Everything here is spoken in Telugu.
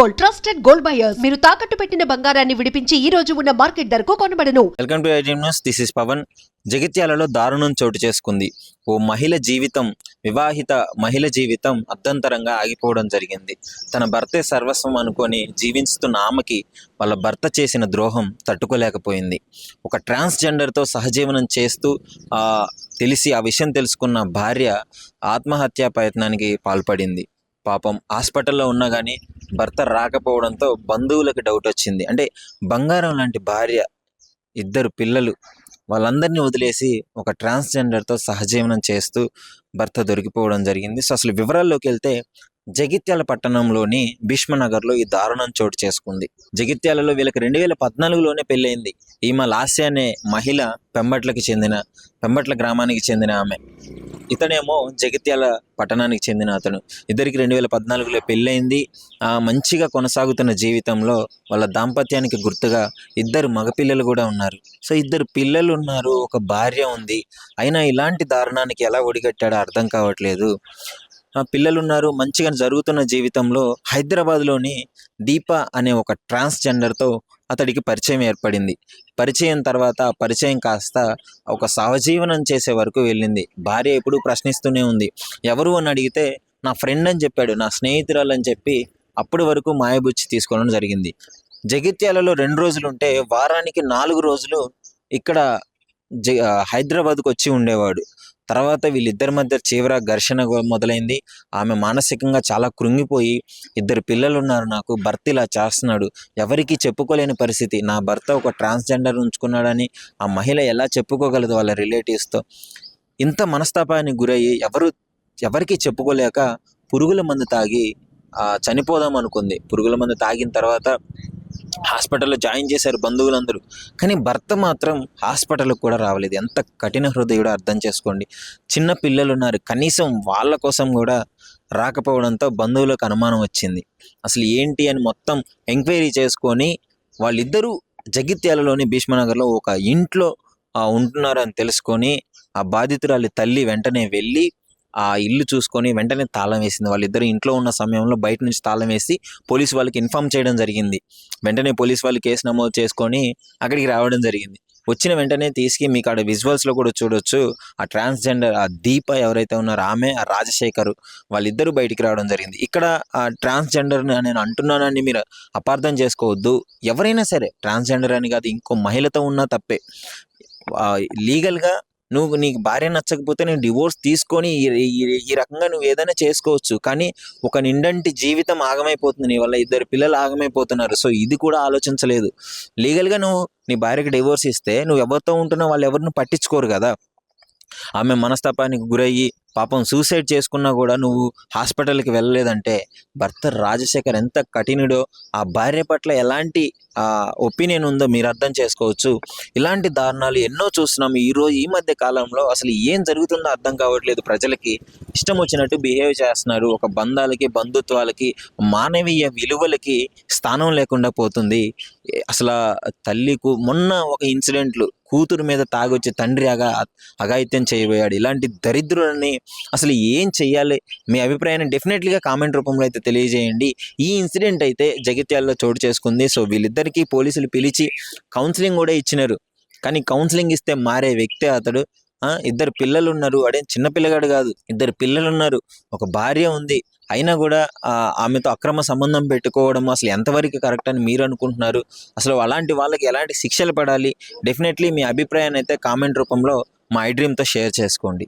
గోల్డ్ ట్రస్టెడ్ గోల్డ్ బయర్స్ మీరు తాకట్టు పెట్టిన బంగారాన్ని విడిపించి ఈ రోజు ఉన్న మార్కెట్ ధరకు కొనబడను. Welcome to IT news this is Pawan జగిత్యాలలో దారుణం చోటు చేసుకుంది. ఓ మహిళ జీవితం వివాహిత మహిళ జీవితం అర్ధంతరంగా ఆగిపోవడం జరిగింది. తన భర్తే సర్వస్వం అనుకొని జీవిస్తున్న ఆమెకి వాళ్ళ భర్త చేసిన ద్రోహం తట్టుకోలేకపోయింది. ఒక ట్రాన్స్జెండర్తో సహజీవనం చేస్తూ తెలిసి ఆ విషయం తెలుసుకున్న భార్య ఆత్మహత్యా ప్రయత్నానికి పాల్పడింది. పాపం హాస్పిటల్లో ఉన్నా కానీ భర్త రాకపోవడంతో బంధువులకు డౌట్ వచ్చింది. అంటే బంగారం లాంటి భార్య ఇద్దరు పిల్లలు వాళ్ళందరినీ వదిలేసి ఒక ట్రాన్స్జెండర్తో సహజీవనం చేస్తూ భర్త దొరికిపోవడం జరిగింది. సో అసలు వివరాల్లోకి వెళ్తే జగిత్యాల పట్టణంలోని భీష్మనగర్లో ఈ దారుణం చోటు చేసుకుంది. జగిత్యాలలో వీళ్ళకి రెండు వేల పద్నాలుగులోనే పెళ్ళయింది. ఈమె లాస్య అనే మహిళ పెంబట్లకి చెందిన పెంబట్ల గ్రామానికి చెందిన ఆమె. ఇతనేమో జగిత్యాల పట్టణానికి చెందిన అతను. ఇద్దరికి రెండు వేల పద్నాలుగులో పెళ్ళైంది ఆ మంచిగా కొనసాగుతున్న జీవితంలో వాళ్ళ దాంపత్యానికి గుర్తుగా ఇద్దరు మగపిల్లలు కూడా ఉన్నారు. సో ఇద్దరు పిల్లలు ఉన్నారు ఒక భార్య ఉంది. అయినా ఇలాంటి దారుణానికి ఎలా ఒడిగట్టాడో అర్థం కావట్లేదు. ఆ మంచిగా జరుగుతున్న జీవితంలో హైదరాబాద్లోని దీప అనే ఒక ట్రాన్స్జెండర్తో అతడికి పరిచయం ఏర్పడింది. పరిచయం తర్వాత పరిచయం కాస్త ఒక సహజీవనం చేసే వరకు వెళ్ళింది. భార్య ఎప్పుడూ ప్రశ్నిస్తూనే ఉంది. ఎవరు అని అడిగితే నా ఫ్రెండ్ అని చెప్పాడు. నా స్నేహితురాలు అని చెప్పి అప్పటి వరకు మాయబుచ్చి తీసుకోవడం జరిగింది. జగిత్యాలలో రెండు రోజులు ఉంటే వారానికి నాలుగు రోజులు ఇక్కడ జ హైదరాబాద్కు వచ్చి ఉండేవాడు. తర్వాత వీళ్ళిద్దరి మధ్య తీవ్ర ఘర్షణ మొదలైంది. ఆమె మానసికంగా చాలా కృంగిపోయి ఇద్దరు పిల్లలు ఉన్నారు నాకు భర్త ఇలా చేస్తున్నాడు. ఎవరికి చెప్పుకోలేని పరిస్థితి. నా భర్త ఒక ట్రాన్స్జెండర్ ఉంచుకున్నాడని ఆ మహిళ ఎలా చెప్పుకోగలదు వాళ్ళ రిలేటివ్స్తో? ఇంత మనస్తాపానికి గురయ్యి ఎవరు ఎవరికి చెప్పుకోలేక పురుగుల మందు తాగి చనిపోదాం అనుకుంది. పురుగుల మందు తాగిన తర్వాత హాస్పిటల్లో జాయిన్ చేశారు బంధువులందరూ. కానీ భర్త మాత్రం హాస్పిటల్కి కూడా రావలేదు. ఎంత కఠిన హృదయుడో అర్థం చేసుకోండి. చిన్న పిల్లలు ఉన్నారు కనీసం వాళ్ళ కోసం కూడా రాకపోవడంతో బంధువులకు అనుమానం వచ్చింది. అసలు ఏంటి అని మొత్తం ఎంక్వైరీ చేసుకొని వాళ్ళిద్దరూ జగిత్యాలలోని భీష్మనగర్లో ఒక ఇంట్లో ఉంటున్నారని తెలుసుకొని ఆ బాధితురాలి తల్లి వెంటనే వెళ్ళి ఆ ఇల్లు చూసుకొని వెంటనే తాళం వేసింది. వాళ్ళిద్దరు ఇంట్లో ఉన్న సమయంలో బయట నుంచి తాళం వేసి పోలీసు వాళ్ళకి ఇన్ఫామ్ చేయడం జరిగింది. వెంటనే పోలీస్ వాళ్ళు కేసు నమోదు చేసుకొని అక్కడికి రావడం జరిగింది. వచ్చిన వెంటనే తీసుకు మీకు ఆడ విజువల్స్లో కూడా చూడొచ్చు. ఆ ట్రాన్స్జెండర్ ఆ దీప ఎవరైతే ఉన్నారో ఆమె ఆ రాజశేఖర్ వాళ్ళిద్దరూ బయటికి రావడం జరిగింది. ఇక్కడ ఆ ట్రాన్స్జెండర్ నేను అంటున్నానని మీరు అపార్థం చేసుకోవద్దు. ఎవరైనా సరే ట్రాన్స్జెండర్ అని కాదు ఇంకో మహిళతో ఉన్నా తప్పే. లీగల్గా నువ్వు నీకు భార్య నచ్చకపోతే నేను డివోర్స్ తీసుకొని ఈ ఈ- రకంగా నువ్వు ఏదైనా చేసుకోవచ్చు. కానీ ఒక నిండంటి జీవితం ఆగమైపోతుంది. నీ వల్ల ఇద్దరు పిల్లలు ఆగమైపోతున్నారు. సో ఇది కూడా ఆలోచించలేదు. లీగల్గా నువ్వు నీ భార్యకి డివోర్స్ ఇస్తే నువ్వు ఎవరితో ఉంటున్నావు వాళ్ళు ఎవరిని పట్టించుకోరు కదా. ఆమె మనస్తాపానికి గురయ్యి పాపం సూసైడ్ చేసుకున్నా కూడా నువ్వు హాస్పిటల్కి వెళ్ళలేదంటే భర్త రాజశేఖర్ ఎంత కఠినుడో ఆ భార్య పట్ల ఎలాంటి ఒపీనియన్ ఉందో మీరు అర్థం చేసుకోవచ్చు. ఇలాంటి దారుణాలు ఎన్నో చూస్తున్నాం. ఈ రోజు ఈ మధ్య కాలంలో అసలు ఏం జరుగుతుందో అర్థం కావట్లేదు ప్రజలకి. ఇష్టం వచ్చినట్టు బిహేవ్ చేస్తున్నారు. ఒక బంధాలకి బంధుత్వాలకి మానవీయ విలువలకి స్థానం లేకుండా పోతుంది. అసలు తల్లికు మొన్న ఒక ఇన్సిడెంట్లు కూతురు మీద తాగొచ్చి తండ్రి అగా అఘాయిత్యం చేయబోయాడు. ఇలాంటి దరిద్రులని అసలు ఏం చేయాలి మీ అభిప్రాయాన్ని డెఫినెట్లీగా కామెంట్ రూపంలో అయితే తెలియజేయండి. ఈ ఇన్సిడెంట్ అయితే జగిత్యాలలో చోటు చేసుకుంది. సో వీళ్ళిద్దరికీ పోలీసులు పిలిచి కౌన్సిలింగ్ కూడా ఇచ్చినారు. కానీ కౌన్సిలింగ్ ఇస్తే మారే వ్యక్తి అతడు. ఇద్దరు పిల్లలు ఉన్నారు అడే చిన్న పిల్లగాడు కాదు. ఇద్దరు పిల్లలు ఉన్నారు ఒక భార్య ఉంది. అయినా కూడా ఆమెతో అక్రమ సంబంధం పెట్టుకోవడం అసలు ఎంతవరకు కరెక్ట్ అని మీరు అనుకుంటున్నారు? అసలు అలాంటి వాళ్ళకి ఎలాంటి శిక్షలు పడాలి? డెఫినెట్లీ మీ అభిప్రాయాన్ని అయితే కామెంట్ రూపంలో మా ఐ డ్రీమ్తో షేర్ చేసుకోండి.